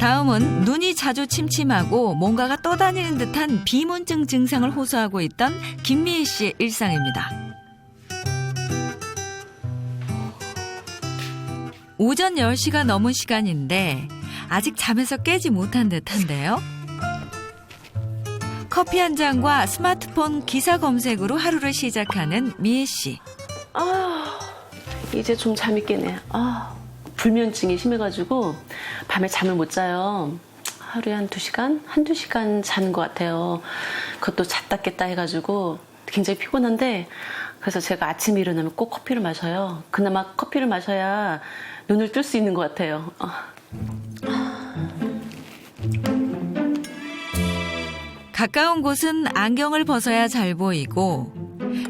다음은 눈이 자주 침침하고 뭔가가 떠다니는 듯한 비문증 증상을 호소하고 있던 김미애 씨의 일상입니다. 오전 10시가 넘은 시간인데 아직 잠에서 깨지 못한 듯한데요. 커피 한 잔과 스마트폰 기사 검색으로 하루를 시작하는 미애 씨. 아, 이제 좀 잠이 깨네. 아, 불면증이 심해가지고 밤에 잠을 못 자요. 하루에 한 두 시간? 한두 시간 자는 것 같아요. 그것도 잤다 깼다 해가지고 굉장히 피곤한데 그래서 제가 아침에 일어나면 꼭 커피를 마셔요. 그나마 커피를 마셔야 눈을 뜰 수 있는 것 같아요. 아. 가까운 곳은 안경을 벗어야 잘 보이고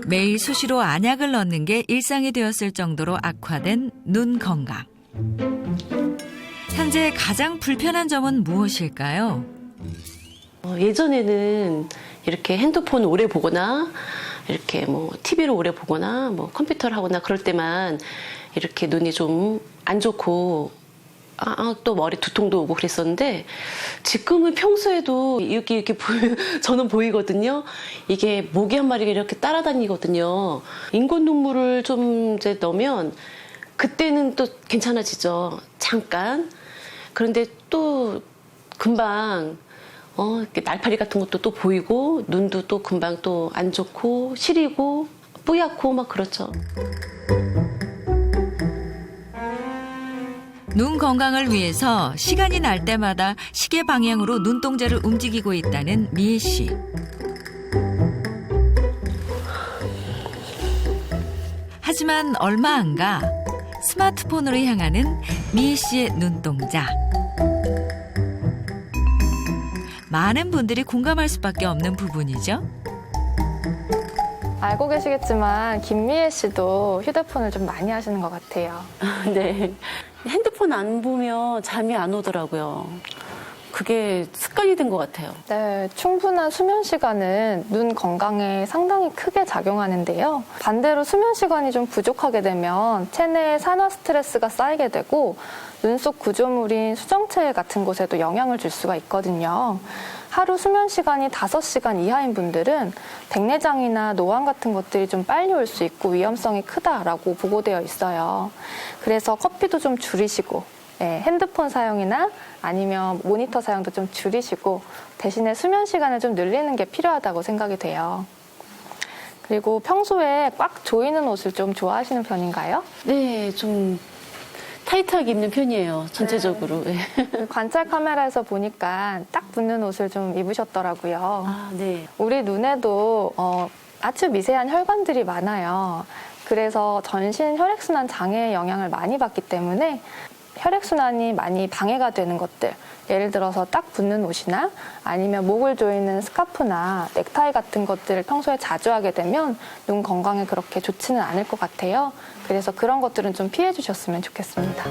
매일 수시로 안약을 넣는 게 일상이 되었을 정도로 악화된 눈 건강. 현재 가장 불편한 점은 무엇일까요? 어, 예전에는 이렇게 핸드폰 오래 보거나 이렇게 뭐 TV를 오래 보거나 뭐 컴퓨터를 하거나 그럴 때만 이렇게 눈이 좀 안 좋고 아, 아, 또 머리 두통도 오고 그랬었는데 지금은 평소에도 이렇게 이렇게 보이, 저는 보이거든요. 이게 모기 한 마리가 이렇게 따라다니거든요. 인공 눈물을 좀 이제 넣으면 그때는 또 괜찮아지죠. 잠깐. 그런데 또 금방 어, 날파리 같은 것도 또 보이고 눈도 또 금방 또 안 좋고 시리고 뿌옇고 막 그렇죠. 눈 건강을 위해서 시간이 날 때마다 시계 방향으로 눈동자를 움직이고 있다는 미애 씨. 하지만 얼마 안 가 스마트폰으로 향하는 미애 씨의 눈동자. 많은 분들이 공감할 수밖에 없는 부분이죠. 알고 계시겠지만 김미애 씨도 휴대폰을 좀 많이 하시는 것 같아요. 네. 핸드폰 안 보면 잠이 안 오더라고요. 그게 습관이 된 것 같아요. 네, 충분한 수면 시간은 눈 건강에 상당히 크게 작용하는데요. 반대로 수면 시간이 좀 부족하게 되면 체내에 산화 스트레스가 쌓이게 되고 눈 속 구조물인 수정체 같은 곳에도 영향을 줄 수가 있거든요. 하루 수면 시간이 5시간 이하인 분들은 백내장이나 노안 같은 것들이 좀 빨리 올 수 있고 위험성이 크다라고 보고되어 있어요. 그래서 커피도 좀 줄이시고 예, 핸드폰 사용이나 아니면 모니터 사용도 좀 줄이시고 대신에 수면 시간을 좀 늘리는 게 필요하다고 생각이 돼요. 그리고 평소에 꽉 조이는 옷을 좀 좋아하시는 편인가요? 네, 좀 타이트하게 입는 편이에요. 전체적으로. 네. 관찰 카메라에서 보니까 딱 붙는 옷을 좀 입으셨더라고요. 아, 네. 우리 눈에도 어, 아주 미세한 혈관들이 많아요. 그래서 전신 혈액순환 장애에 영향을 많이 받기 때문에 혈액순환이 많이 방해가 되는 것들, 예를 들어서 딱 붙는 옷이나 아니면 목을 조이는 스카프나 넥타이 같은 것들을 평소에 자주 하게 되면 눈 건강에 그렇게 좋지는 않을 것 같아요. 그래서 그런 것들은 좀 피해 주셨으면 좋겠습니다.